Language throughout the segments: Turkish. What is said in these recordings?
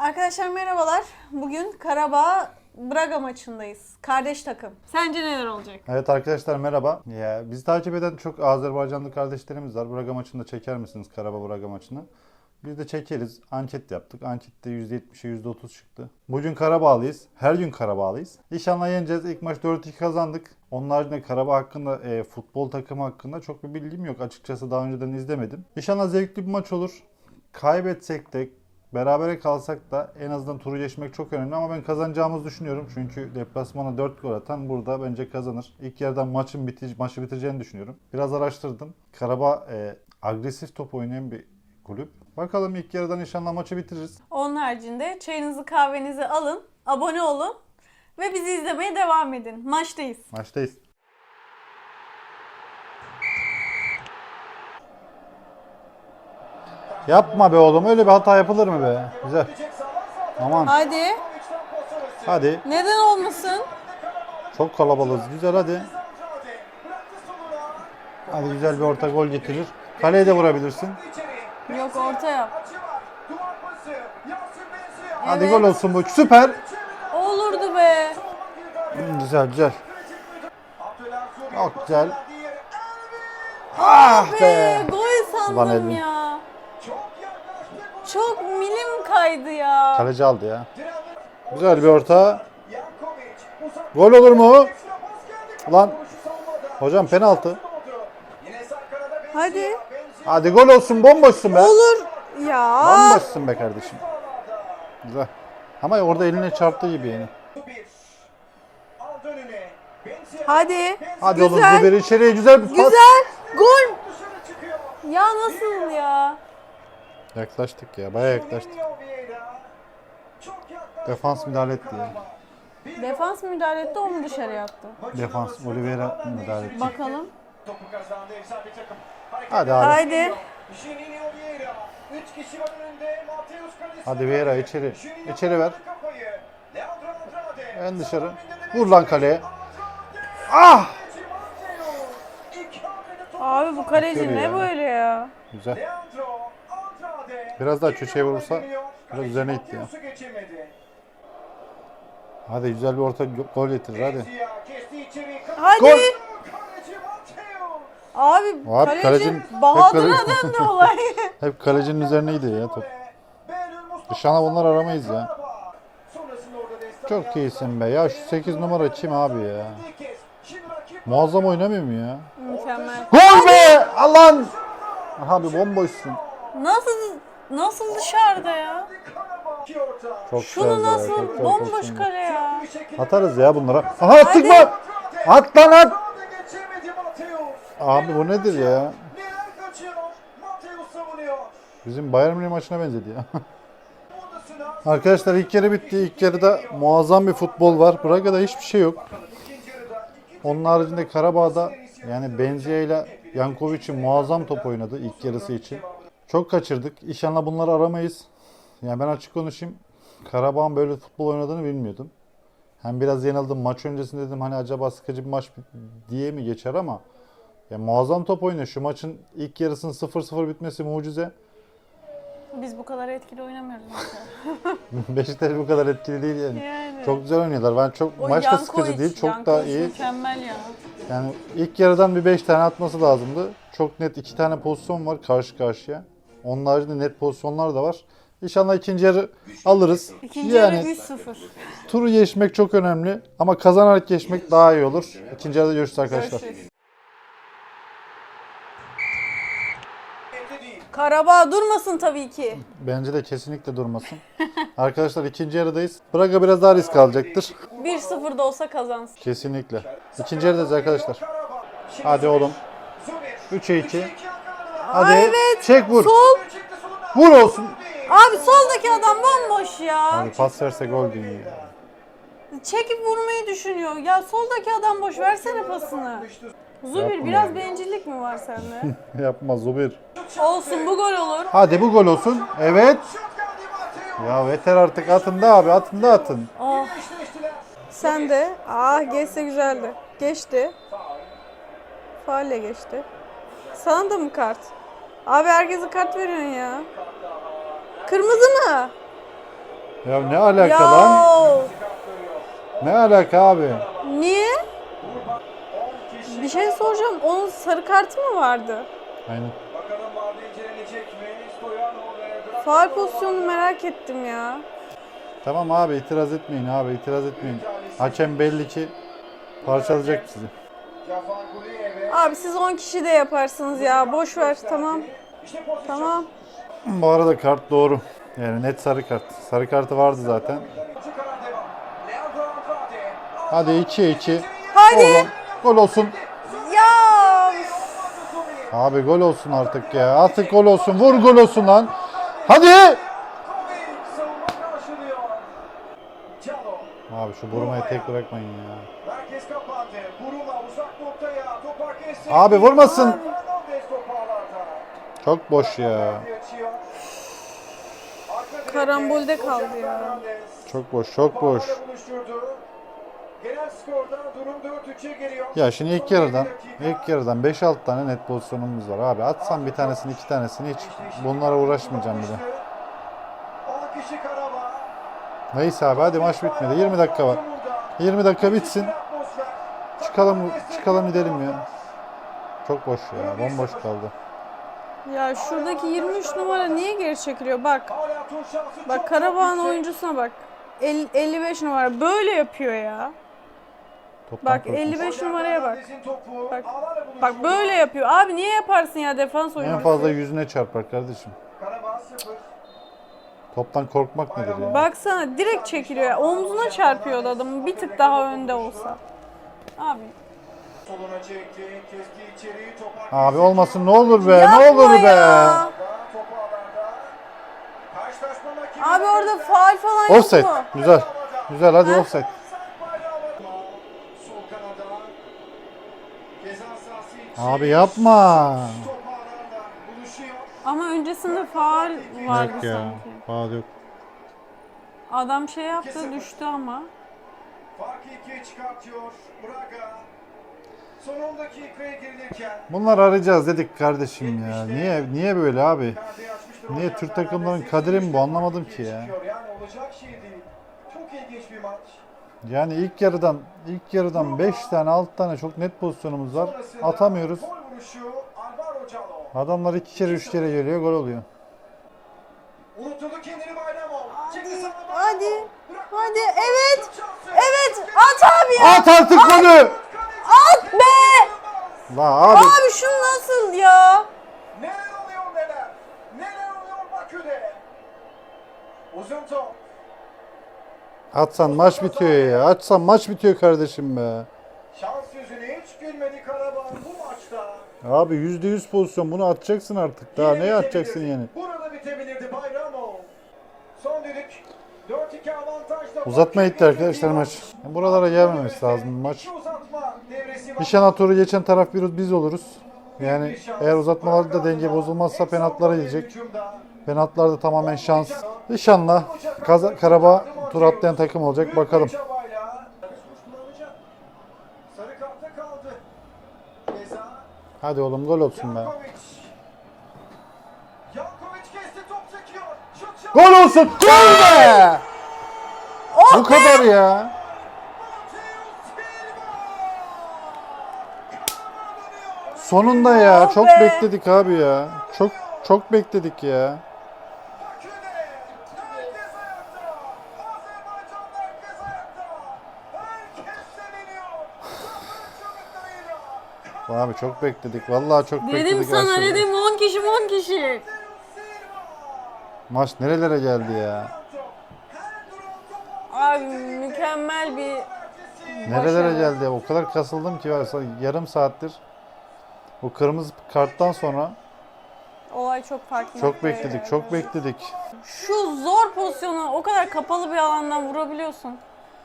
Arkadaşlar merhabalar. Bugün Karabağ Braga maçındayız. Kardeş takım. Sence neler olacak? Evet arkadaşlar merhaba. Ya, bizi takip eden çok Azerbaycanlı kardeşlerimiz var. Braga maçında çeker misiniz Karabağ Braga maçını? Biz de çekeriz. Anket yaptık. Ankette %70'e %30 çıktı. Bugün Karabağlıyız. Her gün Karabağlıyız. İnşallah yeneceğiz. İlk maç 4-2 kazandık. Onun haricinde Karabağ hakkında, e, futbol takımı hakkında çok bir bilgim yok. Açıkçası daha önceden izlemedim. İnşallah zevkli bir maç olur. Kaybetsek de Berabere kalsak da en azından turu geçmek çok önemli ama ben kazanacağımızı düşünüyorum. Çünkü deplasmana 4 gol atan burada bence kazanır. İlk yarıdan maçın bitici, maçı bitireceğini düşünüyorum. Biraz araştırdım. Karabağ e, agresif top oynayan bir kulüp. Bakalım ilk yarıdan inşallah maçı bitiririz. Onun haricinde çayınızı kahvenizi alın, abone olun ve bizi izlemeye devam edin. Maçtayız. Maçtayız. Yapma be oğlum öyle bir hata yapılır mı be? Güzel. Aman Hadi. hadi. Neden olmasın? Çok kalabalığız. Güzel hadi. Hadi güzel bir orta gol getirir. Kaleye de vurabilirsin. Yok orta yap. Hadi Evet. gol olsun bu. Süper. Olurdu be. Güzel güzel. Çok güzel. Ah Be, be. gol Ulan sandım Elvin. ya. Çok milim kaydı ya. Kaleci aldı ya. Güzel bir orta. Gol olur mu? Ulan hocam penaltı. Hadi. Hadi gol olsun bomboşsun be. Olur. Ya. Bomboşsun be kardeşim. Güzel. Ama orada eline çarptı gibi yani. Hadi. Hadi oğlum Güzel. Zuberi içeriye güzel bir pas. Güzel. Gol. Ya nasıl ya? Yaklaştık ya bayağı yaklaştık. Defans müdahale etti ya. Defans müdahale etti o mu dışarı attı? Defans Oliveira müdahale etti. Bakalım. Hadi abi. Haydi. Hadi Vieira içeri. İçeri ver. En dışarı. Vur lan kaleye. Ah! Abi bu kaleci ne ya. böyle ya? Güzel. Biraz daha köşeye vurursa biraz üzerine gitti ya. Hadi güzel bir orta go- gol getirir hadi. Hadi. Gol. Abi, Abi kaleci kalecinin- Bahadır'a döndü olay. Hep kalecinin üzerine gidiyor ya top. Dışarıda bunlar aramayız ya. Çok iyisin be. Ya şu 8 numara kim abi ya? Muazzam oynamıyor mu ya? Mükemmel. Gol be! Allah'ın! Abi bomboşsun. Nasıl nasıl dışarıda ya? Çok Şunu güzeldi ya, nasıl çok bomboş kale ya? Atarız ya bunlara. Aha attık mı? At lan at! Abi bu nedir ya? Bizim Bayern Münih maçına benzedi ya. Arkadaşlar ilk yarı bitti. İlk yarıda muazzam bir futbol var. Braga'da hiçbir şey yok. Onun haricinde Karabağ'da yani Benzia ile Yankovic'in muazzam top oynadı ilk yarısı için. Çok kaçırdık. İnşallah bunları aramayız. Yani ben açık konuşayım. Karabağ'ın böyle futbol oynadığını bilmiyordum. Hem biraz yenildim. Maç öncesinde dedim hani acaba sıkıcı bir maç diye mi geçer ama ya muazzam top oynuyor. Şu maçın ilk yarısının 0-0 bitmesi mucize. Biz bu kadar etkili oynamıyoruz. Beşiktaş bu kadar etkili değil yani. Yani. Çok güzel oynuyorlar. Ben çok O maç da sıkıcı değil. Çok Yankovic daha iyi. Mükemmel ya. Yani ilk yarıdan bir 5 tane atması lazımdı. Çok net iki tane pozisyon var karşı karşıya. Onun haricinde net pozisyonlar da var. İnşallah ikinci yarı alırız. İkinci yani yarı 3-0. turu geçmek çok önemli ama kazanarak geçmek daha iyi olur. İkinci yarıda görüşürüz arkadaşlar. Görüşürüz. Karabağ durmasın tabii ki. Bence de kesinlikle durmasın. arkadaşlar ikinci yarıdayız. Braga biraz daha risk alacaktır. 1-0 da olsa kazansın. Kesinlikle. İkinci yarıdayız arkadaşlar. Hadi oğlum. 3'e 2. Hadi. Aa, evet. Çek vur. Sol. Vur olsun. Abi soldaki adam bomboş ya. Abi pas verse gol değil ya. Çekip vurmayı düşünüyor. Ya soldaki adam boş versene pasını. Zubir Yapma biraz bencillik mi var sende? Yapma Zubir. Olsun bu gol olur. Hadi bu gol olsun. Evet. Ya yeter artık atın da abi atın da atın. Oh. Sen de. Ah geçse güzeldi. Geçti. Faale geçti. Sana da mı kart? Abi herkese kart veriyorsun ya. Kırmızı mı? Ya ne alaka lan? Ya Ne alaka abi? niye? Bir şey soracağım. Onun sarı kartı mı vardı? Aynen. Faal pozisyonunu merak ettim ya. Tamam abi itiraz etmeyin abi itiraz etmeyin. Hakem belli ki parçalayacak sizi. Abi siz 10 kişi de yaparsınız ya. Boş ver tamam. İşte pozisyon. Tamam. Bu arada kart doğru. Yani net sarı kart. Sarı kartı vardı zaten. Hadi 2'ye 2. Hadi. Gol olsun. Ya. Abi gol olsun artık ya. Artık gol olsun. Vur gol olsun lan. Hadi. Abi şu vurmayı tek bırakmayın ya. Abi vurmasın. Çok boş ya. Karambolde kaldı ya. Çok boş, çok boş. Parmağıyla buluşturdu. Genel skorda durum 4-3'e geliyor. Ya şimdi ilk yarıdan, ilk yarıdan 5-6 tane net pozisyonumuz var abi. Atsam bir tanesini, iki tanesini hiç bunlara uğraşmayacağım bile. 10 kişi Karabağ. Neyse abi hadi maç bitmedi. 20 dakika var. 20 dakika bitsin. Çıkalım, çıkalım gidelim ya. Çok boş ya, bomboş kaldı. Ya şuradaki 23 numara niye geri çekiliyor? Bak. Bak Karabağ'ın oyuncusuna bak. El- 55 numara böyle yapıyor ya. Toptan Bak korkmuş. 55 numaraya bak. Bak. Bak böyle yapıyor. Abi niye yaparsın ya defans En oyuncusu? fazla yüzüne çarpar kardeşim. Karabağ 0. Toptan korkmak nedir ya? Baksana direkt çekiliyor. Omzuna çarpıyordu adamın bir tık daha önde olsa. Abi Soluna çekti. Kesti içeri. Top arkaya Abi olmasın ne olur be, Yapma ne olur be. ya. Karşılaşma makinesi. Abi orada faal falan yok Offset. mu? Güzel. Güzel hadi Ha? offset. Sol kanada. Ceza sahası içi. Abi yapma. Buluşuyor. Ama öncesinde faal vardı Yok ya. sanki. Faul yok. Adam şey yaptı düştü ama. Farkı ikiye çıkartıyor. Braga. Son 10 dakikaya girilirken. Bunları arayacağız dedik kardeşim ya. Niye niye böyle abi? perdeyi açmıştır Niye Türk takımlarının kaderi mi bu? Anlamadım ki ya. Çıkıyor. Yani olacak şey değil. Çok ilginç bir maç. Yani ilk yarıdan ilk yarıdan 5 tane 6 tane çok net pozisyonumuz var. Sonrasında Atamıyoruz. Gol vuruşu Alvaro Calo. Adamlar iki kere üç kere geliyor gol oluyor. Unutturdu kendini Bayramov. Çıktı Hadi, Bayramov. hadi, Bırak- hadi, evet. Evet at abi ya. At artık golü! Be. La abi Abi şu nasıl ya? Neler oluyor neler? Neler oluyor Bakü'de? Uzun top. atsan maç bitiyor ya. Atsan maç bitiyor kardeşim be. Şans yüzüne hiç gülmedi Karabağ bu maçta. Abi %100 pozisyon bunu atacaksın artık. Daha Yine ne atacaksın yani? Burada bitebilirdi Bayramov. Son düdük. 4-2 avantajla. Uzatmaya gitti arkadaşlar maç. Buralara gelmemesi lazım maç. Uzatma. İnşallah turu geçen taraf bir biz oluruz. Yani eğer uzatmalarda denge bozulmazsa penaltılara gidecek. Penaltılarda tamamen şans. İnşallah Kaza- Karabağ tur atlayan takım olacak bakalım. Hadi oğlum gol olsun be. Gol olsun! Gol be! Oh Bu kadar ya. Sonunda ya. Oh Çok be! bekledik abi ya. Çok çok bekledik ya. Abi çok bekledik. Vallahi çok bekledik. Dedim sana aşırı. dedim 10 kişi 10 kişi. Maç nerelere geldi ya? Abi mükemmel bir Nerelere Başarı. geldi ya? O kadar kasıldım ki varsa yarım saattir. O kırmızı karttan sonra olay çok farklı. çok noktaya bekledik, geldi. çok bekledik. Şu zor pozisyonu o kadar kapalı bir alandan vurabiliyorsun.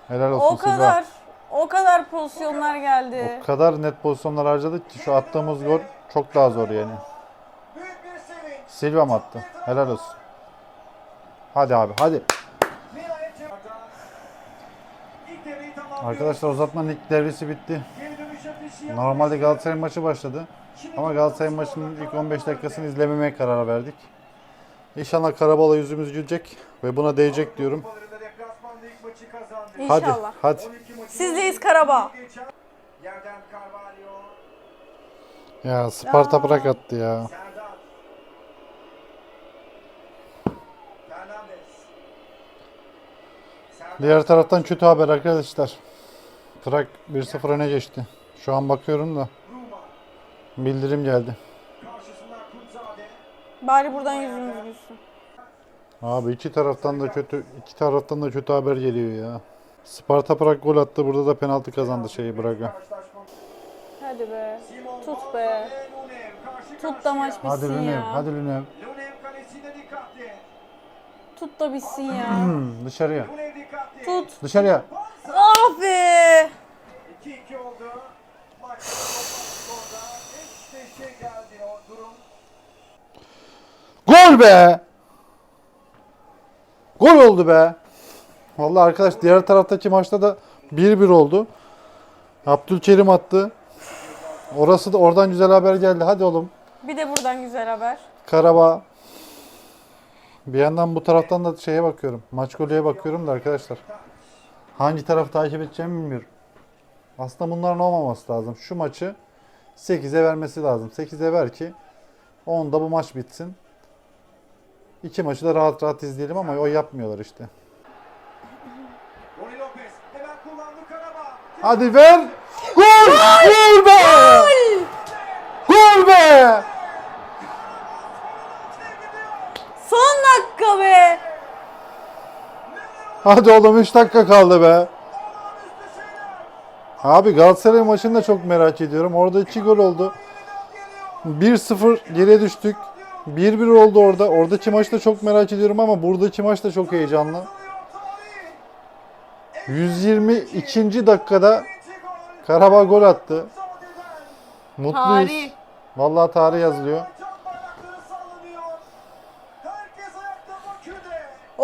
Helal olsun O Silva. kadar o kadar pozisyonlar geldi. O kadar net pozisyonlar harcadık ki şu attığımız gol çok daha zor yani. Büyük bir sevinç. Silva mı attı? Helal olsun. Hadi abi hadi. Arkadaşlar uzatmanın ilk devresi bitti. Normalde Galatasaray maçı başladı. Ama Galatasaray maçının ilk 15 dakikasını izlememeye karar verdik. İnşallah Karabağ'la yüzümüz gülecek ve buna değecek diyorum. Hadi İnşallah. hadi. 12 maçı Sizdeyiz Karabağ. Ya Sparta bırak attı ya. Diğer taraftan kötü haber arkadaşlar. Prag 1-0 öne geçti. Şu an bakıyorum da bildirim geldi. Bari buradan yüzümüz gülsün. Abi iki taraftan da kötü iki taraftan da kötü haber geliyor ya. Sparta Prag gol attı. Burada da penaltı kazandı şeyi Braga. Hadi be. Tut be. Tut da maç karşıya. Hadi bitsin Lunev, ya. hadi dikkatli. Tut da bitsin ya. Hmm, dışarıya. Tut. Dışarıya. Ah be. 2-2 oldu. Maç skorda eş beşe geldi o durum. Gol be! Gol oldu be. Vallahi arkadaş diğer taraftaki maçta da 1-1 oldu. Abdülkerim attı. Orası da oradan güzel haber geldi. Hadi oğlum. Bir de buradan güzel haber. Karabağ. Bir yandan bu taraftan da şeye bakıyorum. Maç golüye bakıyorum da arkadaşlar. Hangi tarafı takip edeceğimi bilmiyorum. Aslında bunların olmaması lazım. Şu maçı 8'e vermesi lazım. 8'e ver ki 10'da bu maç bitsin. İki maçı da rahat rahat izleyelim ama o yapmıyorlar işte. Hadi ver. Gol! Gol be! Gol be! Dakika be. Hadi oğlum 3 dakika kaldı be. Abi Galatasaray maçını da çok merak ediyorum. Orada 2 gol oldu. 1-0 geriye düştük. 1-1 oldu orada. Oradaki maçı da çok merak ediyorum ama buradaki maç da çok heyecanlı. 122. dakikada Karabağ gol attı. Mutluyuz. Tarih. Vallahi tarih yazılıyor.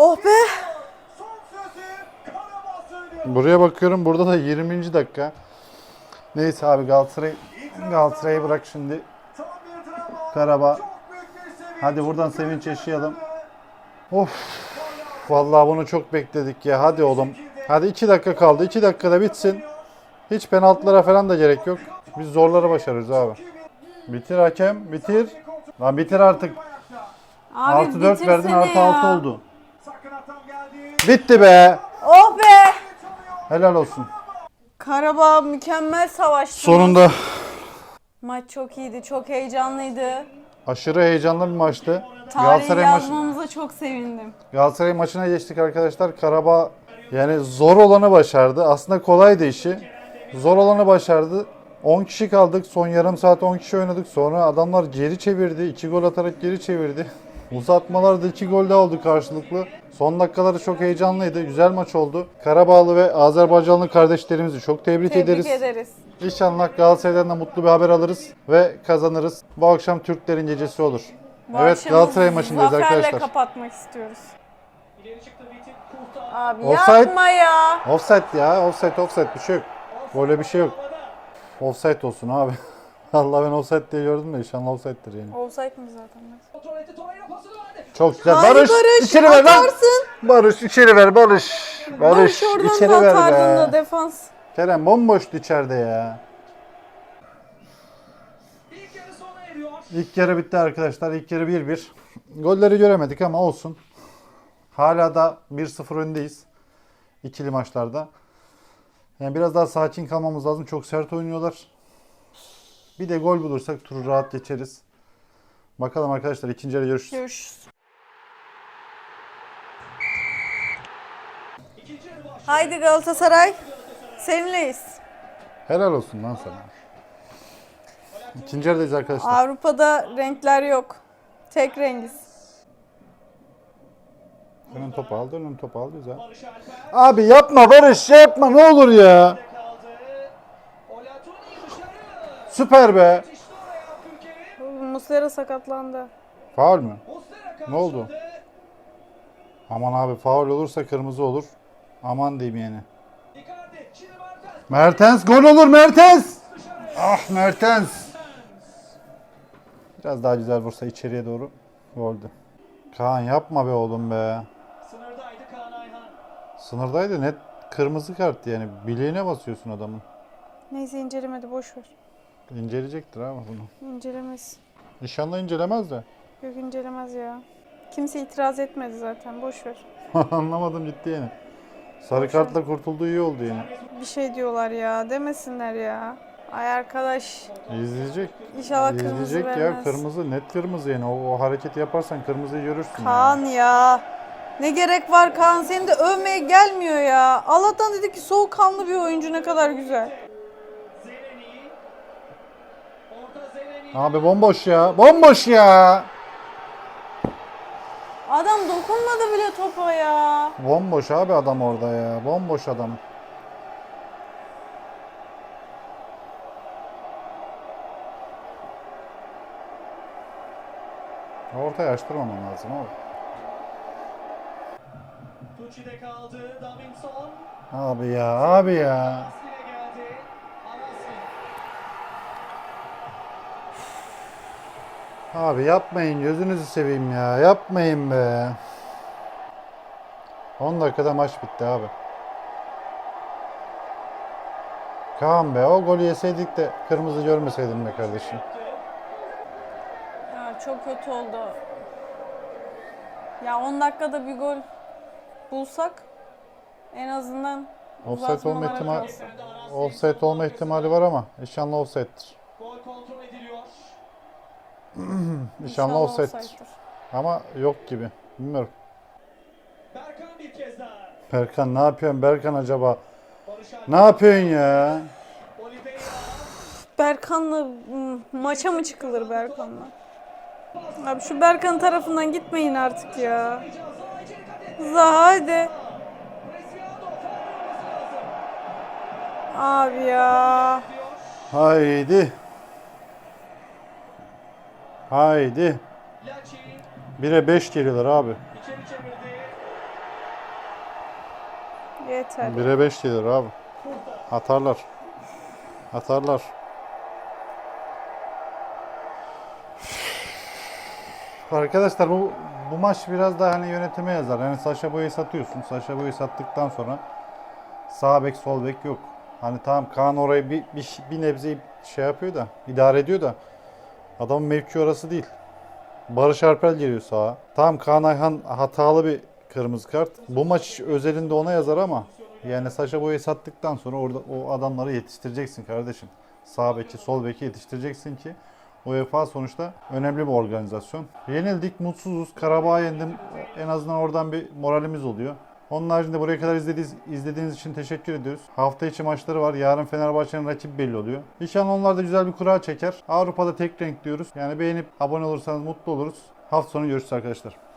Oh be. Buraya bakıyorum. Burada da 20. dakika. Neyse abi Galatasaray Galatasaray'ı bırak şimdi. Sevinç. Hadi buradan sevinç yaşayalım. Of. Vallahi bunu çok bekledik ya. Hadi oğlum. Hadi 2 dakika kaldı. 2 dakikada bitsin. Hiç penaltılara falan da gerek yok. Biz zorları başarırız abi. Bitir hakem. Bitir. Lan bitir artık. Abi Artı 4 verdin artı ya. 6 oldu. Bitti be. Oh be. Helal olsun. Karabağ mükemmel savaştı. Sonunda Maç çok iyiydi, çok heyecanlıydı. aşırı heyecanlı bir maçtı. Tarihi Galatasaray, maç, yazmamıza çok sevindim. Galatasaray maçına geçtik arkadaşlar. Karabağ yani zor olanı başardı. Aslında kolaydı işi. Zor olanı başardı. 10 kişi kaldık. Son yarım saat 10 kişi oynadık. Sonra adamlar geri çevirdi. 2 gol atarak geri çevirdi. Uzatmalarda 2 gol daha oldu karşılıklı. Son dakikaları çok heyecanlıydı. Güzel maç oldu. Karabağlı ve Azerbaycanlı kardeşlerimizi çok tebrik, Tebrik ederiz. ederiz. İnşallah Galatasaray'dan da mutlu bir haber alırız ve kazanırız. Bu akşam Türklerin gecesi olur. Bu evet Galatasaray maçındayız zaferle arkadaşlar. kapatmak istiyoruz. Abi Offside. yapma ya. Offside ya, offside offside bir şey yok. Böyle bir şey yok. Offside olsun abi. Allah ben offside diye gördüm de inşallah offside'dir yani. Offside mi zaten? Çok güzel. Haydi Barış, Barış, içeri ver lan. atarsın. Barış içeri ver Barış. Barış, Barış oradan içeri da ver atardın be. da defans. Kerem bomboştu içeride ya. İlk yarı bitti arkadaşlar. İlk yarı 1-1. Golleri göremedik ama olsun. Hala da 1-0 öndeyiz. İkili maçlarda. Yani biraz daha sakin kalmamız lazım. Çok sert oynuyorlar. Bir de gol bulursak turu rahat geçeriz. Bakalım arkadaşlar ikinci yarı görüşürüz. Görüşürüz. Haydi Galatasaray. Seninleyiz. Helal olsun lan sana. İkinci yarıdayız arkadaşlar. Avrupa'da renkler yok. Tek rengiz. Önün topu aldı, önün topu aldı güzel. Abi yapma Barış yapma ne olur ya. Süper be. Muslera sakatlandı. Faul mü? Ne oldu? Aman abi faul olursa kırmızı olur. Aman diyeyim yani. Mertens gol olur Mertens. Ah Mertens. Biraz daha güzel vursa içeriye doğru. Goldü. Kaan yapma be oğlum be. Sınırdaydı Kaan Ayhan. Sınırdaydı net kırmızı kart yani. Bileğine basıyorsun adamın. Neyse incelemedi boş ver. İnceleyecektir abi bunu. İncelemez. İnşallah incelemez de. Yok incelemez ya. Kimse itiraz etmedi zaten boş ver. Anlamadım ciddi yani. Sarı Boş kartla kurtulduğu iyi oldu yani. Bir şey diyorlar ya demesinler ya. Ay arkadaş İzleyecek. inşallah kırmızı İzleyecek ya vermez. kırmızı net kırmızı yani o, o hareketi yaparsan kırmızıyı görürsün. Kaan yani. ya. Ne gerek var Kaan seni de övmeye gelmiyor ya. Allah'tan dedi ki soğukkanlı bir oyuncu ne kadar güzel. Abi bomboş ya. Bomboş ya. Adam dokunmadı bile topa ya. Bomboş abi adam orada ya. Bomboş adam. Ortaya açtırmaman lazım abi. Abi ya abi ya. Abi yapmayın gözünüzü seveyim ya. Yapmayın be. 10 dakikada maç bitti abi. Kaan be o golü yeseydik de kırmızı görmeseydim be kardeşim. Ya çok kötü oldu. Ya 10 dakikada bir gol bulsak en azından Offside olma ihtimali offside olma ihtimali var ama inşallah offside'dir. İnşallah offside'dir. Ama yok gibi. Bilmiyorum. Berkan bir kez daha. Berkan ne yapıyorsun Berkan acaba? Ne yapıyorsun ya? Berkan'la hmm, maça mı çıkılır Berkan'la? Abi şu Berkan tarafından gitmeyin artık ya. Zaha hadi. Abi ya. Haydi. Haydi. 1'e 5 geliyorlar abi. Yeter. 1'e 5 geliyor abi. Atarlar. Atarlar. Arkadaşlar bu bu maç biraz daha hani yönetime yazar. Yani Saşa Boy'u satıyorsun. Saşa Boy'u sattıktan sonra sağ bek sol bek yok. Hani tamam Kaan orayı bir, bir, bir nebze şey yapıyor da idare ediyor da adamın mevki orası değil. Barış Alper giriyor sağa. Tamam Kaan Ayhan hatalı bir kırmızı kart. Bu maç özelinde ona yazar ama yani Saşa Boy'u sattıktan sonra orada o adamları yetiştireceksin kardeşim. Sağ beki, sol beki yetiştireceksin ki UEFA sonuçta önemli bir organizasyon. Yenildik, mutsuzuz. Karabağ yendim. En azından oradan bir moralimiz oluyor. Onun haricinde buraya kadar izlediğiniz, izlediğiniz için teşekkür ediyoruz. Hafta içi maçları var. Yarın Fenerbahçe'nin rakibi belli oluyor. İnşallah onlar da güzel bir kura çeker. Avrupa'da tek renk diyoruz. Yani beğenip abone olursanız mutlu oluruz. Hafta sonu görüşürüz arkadaşlar.